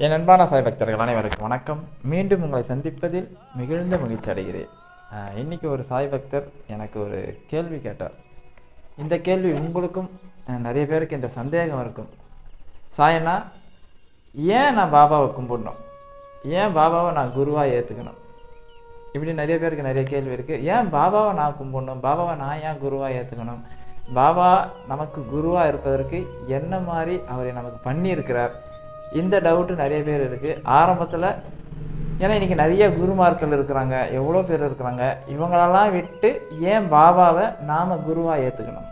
என் அன்பான சாய் பக்தர்கள் அனைவருக்கும் வணக்கம். மீண்டும் உங்களை சந்திப்பதில் மிகுந்த மகிழ்ச்சி அடைகிறேன். ஆஹ் இன்னைக்கு ஒரு சாய் பக்தர் எனக்கு ஒரு கேள்வி கேட்டார். இந்த கேள்வி உங்களுக்கும் நிறைய பேருக்கு இந்த சந்தேகம் இருக்கும். சாயனா ஏன் நான் பாபாவை கும்பிடணும்? ஏன் பாபாவை நான் குருவாக ஏற்றுக்கணும் இப்படி நிறைய பேருக்கு நிறைய கேள்வி இருக்குது ஏன் பாபாவை நான் கும்பிடணும்? பாபாவை நான் ஏன் குருவாக ஏற்றுக்கணும் பாபா நமக்கு குருவாக இருப்பதற்கு என்ன மாதிரி அவரை நமக்கு பண்ணியிருக்கிறார்? இந்த டவுட்டு நிறைய பேர் இருக்குது ஆரம்பத்தில் ஏன்னா இன்றைக்கி நிறைய குருமார்கள் இருக்கிறாங்க. எவ்வளோ பேர் இருக்கிறாங்க? இவங்களெல்லாம் விட்டு ஏன் பாபாவை நாம் குருவாக ஏற்றுக்கணும்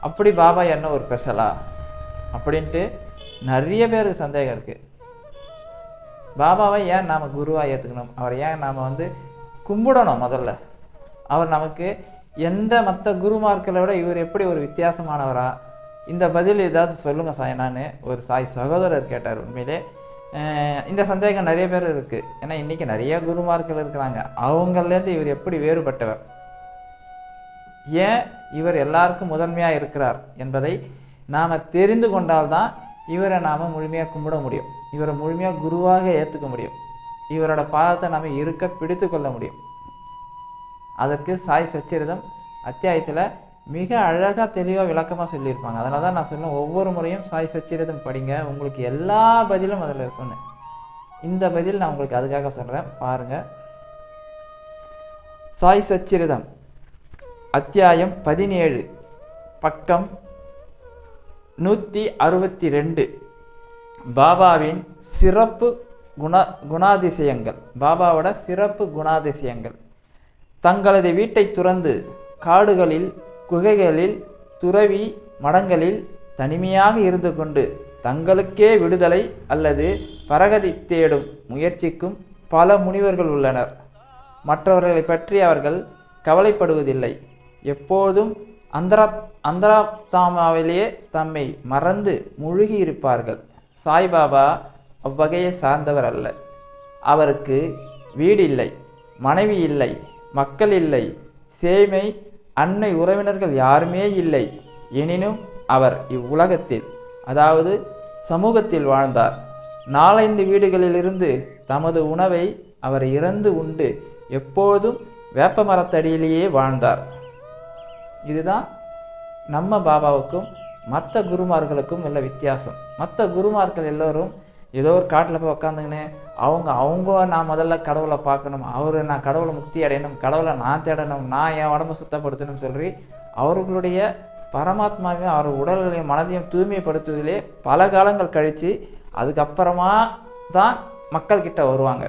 அப்படி பாபா என்ன ஒரு ஸ்பெஷலா அப்படின்ட்டு நிறைய பேருக்கு சந்தேகம் இருக்குது பாபாவை ஏன் நாம் குருவாக ஏற்றுக்கணும் அவர் ஏன் நாம் வந்து கும்பிடணும் முதல்ல? அவர் நமக்கு எந்த மற்ற குருமார்களை விட இவர் எப்படி ஒரு வித்தியாசமானவரா? இந்த பதில் ஏதாவது சொல்லுங்கள் நான் ஒரு சாய் சகோதரர் கேட்டார் உண்மையிலே. இந்த சந்தேகம் நிறைய பேர் இருக்குது ஏன்னா இன்றைக்கி நிறைய குருமார்கள் இருக்கிறாங்க. அவங்கள்லேருந்து இவர் எப்படி வேறுபட்டவர்? ஏன் இவர் எல்லாருக்கும் முதன்மையாக இருக்கிறார் என்பதை நாம் தெரிந்து கொண்டால்தான் இவரை நாம் முழுமையாக கும்பிட முடியும். இவரை முழுமையாக குருவாக ஏற்றுக்க முடியும். இவரோட பாதத்தை நாம் இருக்க பிடித்து கொள்ள முடியும். அதற்கு சாய் சச்சரிதம் அத்தியாயத்தில் மிக அழகாக தெளிவாக விளக்கமாக சொல்லியிருப்பாங்க. அதனால தான் நான் சொன்னேன் ஒவ்வொரு முறையும் சாய் சச்சிரதம் படிங்க. உங்களுக்கு எல்லா பதிலும் அதில் இருக்கும்னு. இந்த பதில் நான் உங்களுக்கு அதுக்காக சொல்கிறேன் பாருங்கள் சாய் சச்சிரதம் அத்தியாயம் பதினேழு பக்கம் நூற்றி அறுபத்தி ரெண்டு. பாபாவின் சிறப்பு குண குணாதிசயங்கள். பாபாவோட சிறப்பு குணாதிசயங்கள். தங்களது வீட்டை துறந்து காடுகளில் குகைகளில் துறவி மடங்களில் தனிமையாக இருந்து கொண்டு தங்களுக்கே விடுதலை அல்லது பரகதி தேடும் முயற்சிக்கும் பல முனிவர்கள் உள்ளனர். மற்றவர்களை பற்றி அவர்கள் கவலைப்படுவதில்லை. எப்போதும் அந்தரா அந்தராத்தாமாவிலேயே தம்மை மறந்து முழுகி இருப்பார்கள். சாய்பாபா அவ்வகையை சார்ந்தவர் அல்ல. அவருக்கு வீடு இல்லை மனைவி இல்லை மக்கள் இல்லை சேமை அன்னை உறவினர்கள் யாருமே இல்லை. எனினும் அவர் இவ்வுலகத்தில் அதாவது சமூகத்தில் வாழ்ந்தார். நாலைந்து வீடுகளிலிருந்து தமது உணவை அவர் இறந்து உண்டு எப்போதும் வேப்ப மரத்தடியிலேயே வாழ்ந்தார். இதுதான் நம்ம பாபாவுக்கும் மற்ற குருமார்களுக்கும் உள்ள வித்தியாசம். மற்ற குருமார்கள் எல்லோரும் ஏதோ ஒரு காட்டில் போய் உக்காந்துங்கன்னு அவங்க அவங்க நான் முதல்ல கடவுளை பார்க்கணும். அவர் நான் கடவுளை முக்தி அடையணும் கடவுளை நான் தேடணும் நான் என் உடம்பை சுத்தப்படுத்தணும்னு சொல்லி அவர்களுடைய பரமாத்மாவையும் அவர் உடல்களையும் மனதையும் தூய்மைப்படுத்துவதிலே பல காலங்கள் கழித்து அதுக்கப்புறமா தான் மக்கள்கிட்ட வருவாங்க.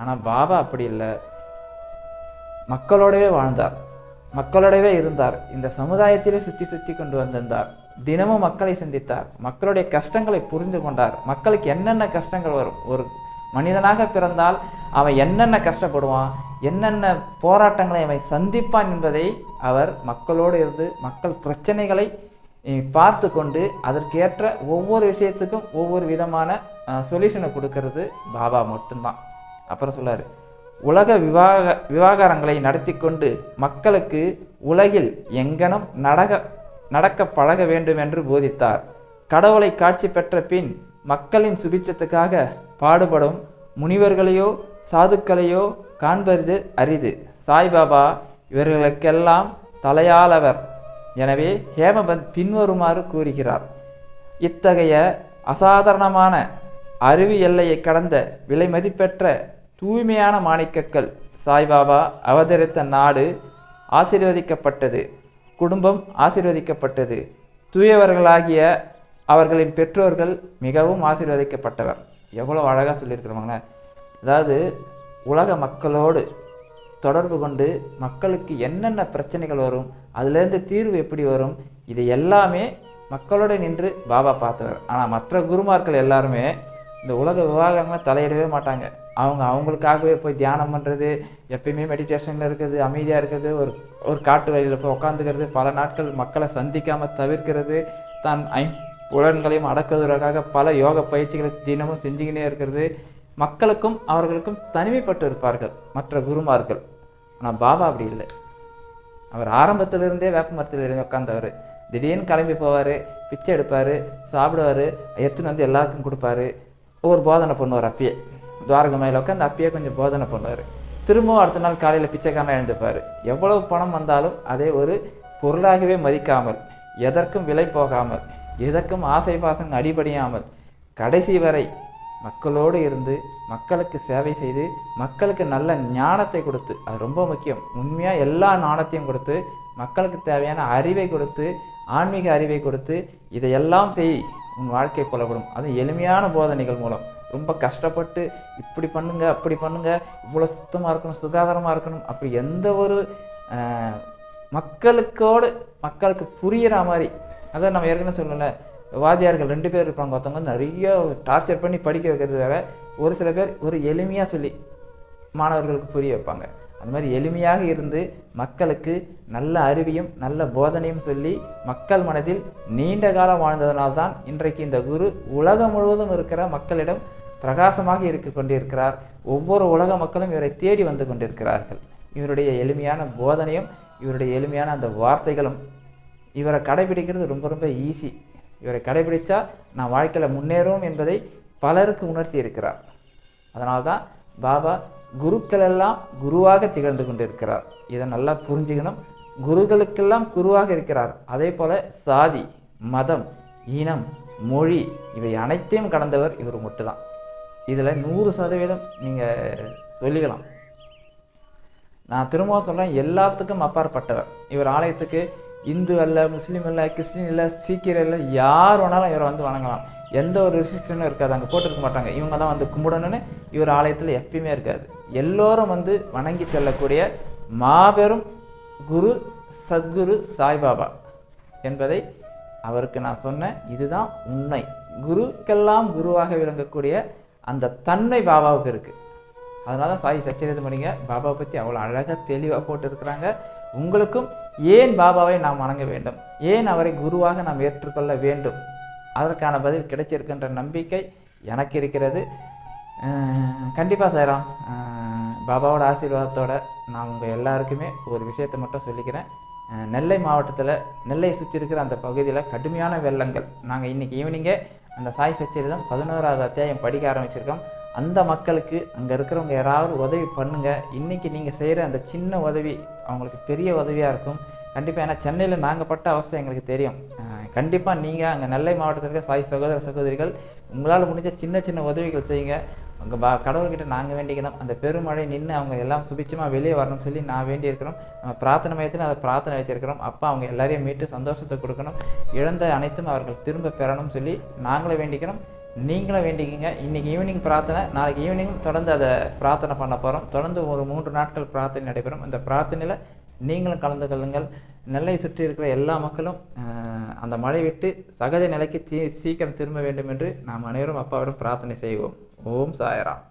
ஆனால் பாபா அப்படி இல்லை. மக்களோடவே வாழ்ந்தார். மக்களோடவே இருந்தார். இந்த சமுதாயத்திலே சுற்றி சுற்றி கொண்டு வந்திருந்தார். தினமும் மக்களை சந்தித்தார். மக்களுடைய கஷ்டங்களை புரிந்து கொண்டார். மக்களுக்கு என்னென்ன கஷ்டங்கள் வரும்? ஒரு மனிதனாக பிறந்தால் அவன் என்னென்ன கஷ்டப்படுவான்? என்னென்ன போராட்டங்களை அவன் சந்திப்பான் என்பதை அவர் மக்களோடு இருந்து மக்கள் பிரச்சனைகளை பார்த்து கொண்டு அதற்கேற்ற ஒவ்வொரு விஷயத்துக்கும் ஒவ்வொரு விதமான சொல்யூஷனை கொடுக்கறது. பாபா மட்டும்தான். அப்புறம் சொல்லார். உலக விவாக விவாகரங்களை நடத்தி கொண்டு மக்களுக்கு உலகில் எங்கனம் நடக நடக்க பழக வேண்டும் என்று போதித்தார். கடவுளை காட்சி பெற்ற பின் மக்களின் சுபிச்சத்துக்காக பாடுபடும் முனிவர்களையோ சாதுக்களையோ காண்பது அரிது. சாய்பாபா இவர்களுக்கெல்லாம் தலையாளவர் எனவே ஹேமபந்த் பின்வருமாறு கூறுகிறார். இத்தகைய அசாதாரணமான அறிவு எல்லையை கடந்த விலை மதிப்பெற்ற தூய்மையான மாணிக்கக்கல் சாய்பாபா அவதரித்த நாடு ஆசீர்வதிக்கப்பட்டது. குடும்பம் ஆசீர்வதிக்கப்பட்டது. தூயவர்களாகிய அவர்களின் பெற்றோர்கள் மிகவும் ஆசீர்வதிக்கப்பட்டவர். எவ்வளோ அழகாக சொல்லியிருக்கிறவங்க அதாவது உலக மக்களோடு தொடர்பு கொண்டு மக்களுக்கு என்னென்ன பிரச்சனைகள் வரும் அதுலேருந்து தீர்வு எப்படி வரும் இது எல்லாமே மக்களோட நின்று பாபா பார்த்தவர். ஆனால் மற்ற குருமார்கள் எல்லாருமே இந்த உலக விவாகரங்களை தலையிடவே மாட்டாங்க. அவங்க அவங்களுக்காகவே போய் தியானம் பண்ணுறது எப்பயுமே மெடிடேஷனில் இருக்கிறது அமைதியாக இருக்கிறது ஒரு ஒரு காட்டு வழியில் போய் உட்காந்துக்கிறது பல நாட்கள் மக்களை சந்திக்காமல் தவிர்க்கிறது தான் ஐ புலன்களையும் அடக்குவதற்காக பல யோக பயிற்சிகளை தினமும் செஞ்சுக்கினே இருக்கிறது. மக்களுக்கும் அவர்களுக்கும் தனிமைப்பட்டு இருப்பார்கள் மற்ற குருமார்கள். ஆனால் பாபா அப்படி இல்லை. அவர் ஆரம்பத்திலிருந்தே வேப்ப மரத்தில் உட்காந்தவர் திடீர்னு கிளம்பி போவார் பிச்சை எடுப்பார் சாப்பிடுவார் எடுத்துன்னு வந்து எல்லாருக்கும் கொடுப்பாரு. ஒரு போதனை பண்ணுவார் அப்பயே. துவாரக மேலே உட்காந்து அப்பயே கொஞ்சம் போதனை பண்ணுவார். திரும்பவும் அடுத்த நாள் காலையில் பிச்சைக்காரன் எழுந்துப்பார். எவ்வளவு பணம் வந்தாலும் அதை ஒரு பொருளாகவே மதிக்காமல் எதற்கும் விலை போகாமல் எதற்கும் ஆசை பாசம் அடிபடியாமல் கடைசி வரை மக்களோடு இருந்து மக்களுக்கு சேவை செய்து மக்களுக்கு நல்ல ஞானத்தை கொடுத்து அது ரொம்ப முக்கியம். உண்மையாக எல்லா ஞானத்தையும் கொடுத்து மக்களுக்கு தேவையான அறிவை கொடுத்து ஆன்மீக அறிவை கொடுத்து இதையெல்லாம் செய் உன் வாழ்க்கை புலப்படும். அது எளிமையான போதனைகள் மூலம். ரொம்ப கஷ்டப்பட்டு இப்படி பண்ணுங்க அப்படி பண்ணுங்க இவ்வளோ சுத்தமாக இருக்கணும் சுகாதாரமாக இருக்கணும் அப்படி எந்த ஒரு மக்களுக்கோடு மக்களுக்கு புரியிற மாதிரி அதான் நம்ம ஏற்கனவே சொல்லலை வாத்தியார்கள் ரெண்டு பேர் இருப்பாங்க ஒருத்தவங்க நிறைய டார்ச்சர் பண்ணி படிக்க வைக்கிறது வேற ஒரு சில பேர் ஒரு எளிமையாக சொல்லி மாணவர்களுக்கு புரிய வைப்பாங்க. அந்த மாதிரி எளிமையாக இருந்து மக்களுக்கு நல்ல அறிவியும் நல்ல போதனையும் சொல்லி மக்கள் மனதில் நீண்ட காலம் வாழ்ந்ததனால்தான் இன்றைக்கு இந்த குரு உலகம் முழுவதும் இருக்கிற மக்களிடம் பிரகாசமாக இருக்க கொண்டிருக்கிறார். ஒவ்வொரு உலக மக்களும் இவரை தேடி வந்து கொண்டிருக்கிறார்கள். இவருடைய எளிமையான போதனையும் இவருடைய எளிமையான அந்த வார்த்தைகளும் இவரை கடைபிடிக்கிறது ரொம்ப ரொம்ப ஈஸி இவரை கடைபிடித்தா நான் வாழ்க்கையில் முன்னேறும் என்பதை பலருக்கு உணர்த்தி இருக்கிறார். அதனால்தான் பாபா குருக்கள் எல்லாம் குருவாக திகழ்ந்து கொண்டிருக்கிறார். இதை நல்லா புரிஞ்சுக்கணும். குருக்களுக்கெல்லாம் குருவாக இருக்கிறார். அதே போல சாதி மதம் இனம் மொழி இவை அனைத்தையும் கடந்தவர் இவர் மட்டும்தான். இதில் நூறு சதவீதம் நீங்கள் சொல்லிக்கலாம். நான் திரும்பவும் சொல்கிறேன் எல்லாத்துக்கும் அப்பாற்பட்டவர். இவர் ஆலயத்துக்கு இந்து அல்ல முஸ்லீம் இல்லை கிறிஸ்டின் இல்லை சீக்கியர் இல்லை யார் வேணாலும் இவரை வந்து வணங்கலாம். எந்த ஒரு ரெஸ்ட்ரிக்ஷனும் இருக்காது. அங்கே போட்டிருக்க மாட்டாங்க. இவங்க தான் வந்து கும்பிடணும்னு இவர் ஆலயத்தில் எப்பயுமே இருக்காது எல்லோரும் வந்து வணங்கி செல்லக்கூடிய மாபெரும் குரு சத்குரு சாய்பாபா என்பதை அவருக்கு நான் சொன்னேன். இதுதான் உண்மை. குருக்கெல்லாம் குருவாக விளங்கக்கூடிய அந்த தன்மை பாபாவுக்கு இருக்குது அதனால தான் சாய் சச்சரிதம் பண்ணிங்க பாபாவை பற்றி அவ்வளோ அழகாக தெளிவாக போட்டிருக்கிறாங்க. உங்களுக்கும் ஏன் பாபாவை நாம் வணங்க வேண்டும்? ஏன் அவரை குருவாக நாம் ஏற்றுக்கொள்ள வேண்டும்? அதற்கான பதில் கிடைச்சிருக்கின்ற நம்பிக்கை எனக்கு இருக்கிறது. கண்டிப்பாக சாய்ராம். பாபாவோட ஆசீர்வாதத்தோட நான் உங்கள் எல்லாருக்குமே ஒரு விஷயத்தை மட்டும் சொல்லிக்கிறேன். நெல்லை மாவட்டத்தில் நெல்லை சுற்றி இருக்கிற அந்த பகுதியில் கடுமையான வெள்ளங்கள். நாங்கள் இன்றைக்கி ஈவினிங்கே அந்த சாய் சச்சரிதம் பதினோராவது அத்தியாயம் படிக்க ஆரம்பிச்சிருக்கோம். அந்த மக்களுக்கு அங்கே இருக்கிறவங்க யாராவது உதவி பண்ணுங்க. இன்றைக்கி நீங்கள் செய்கிற அந்த சின்ன உதவி அவங்களுக்கு பெரிய உதவியாக இருக்கும். கண்டிப்பாக ஏன்னா சென்னையில் நாங்கள் பட்ட அவஸ்தை எங்களுக்கு தெரியும். கண்டிப்பாக நீங்கள் அங்கே நெல்லை மாவட்டத்தில் இருக்க சாய் சகோதர சகோதரிகள் உங்களால் முடிஞ்ச சின்ன சின்ன உதவிகள் செய்யுங்க. உங்கள் பா கடவுள்கிட்ட நாங்கள் வேண்டிக்கணும். அந்த பெருமழை நின்று அவங்க எல்லாம் சுபிச்சமாக வெளியே வரணும்னு சொல்லி நான் வேண்டியிருக்கிறோம் நம்ம பிரார்த்தனை மையத்தில் அதை பிரார்த்தனை வச்சிருக்கிறோம். அப்பா அவங்க எல்லாரையும் மீட்டு சந்தோஷத்தை கொடுக்கணும். இழந்த அனைத்தும் அவர்கள் திரும்ப பெறணும்னு சொல்லி நாங்களே வேண்டிக்கிறோம். நீங்களும் வேண்டிக்கிங்க. இன்னைக்கு ஈவினிங் பிரார்த்தனை நாளைக்கு ஈவினிங் தொடர்ந்து அதை பிரார்த்தனை பண்ண போகிறோம் தொடர்ந்து ஒரு மூன்று நாட்கள் பிரார்த்தனை நடைபெறும். இந்த பிரார்த்தனையில் நீங்களும் கலந்து கொள்ளுங்கள். நெல்லை சுற்றி இருக்கிற எல்லா மக்களும் அந்த மழை விட்டு சகஜ நிலைக்கு சீ சீக்கிரம் திரும்ப வேண்டும் என்று நாம் அனைவரும் அப்பாவிடம் பிரார்த்தனை செய்வோம். ஓம் சாயராம்.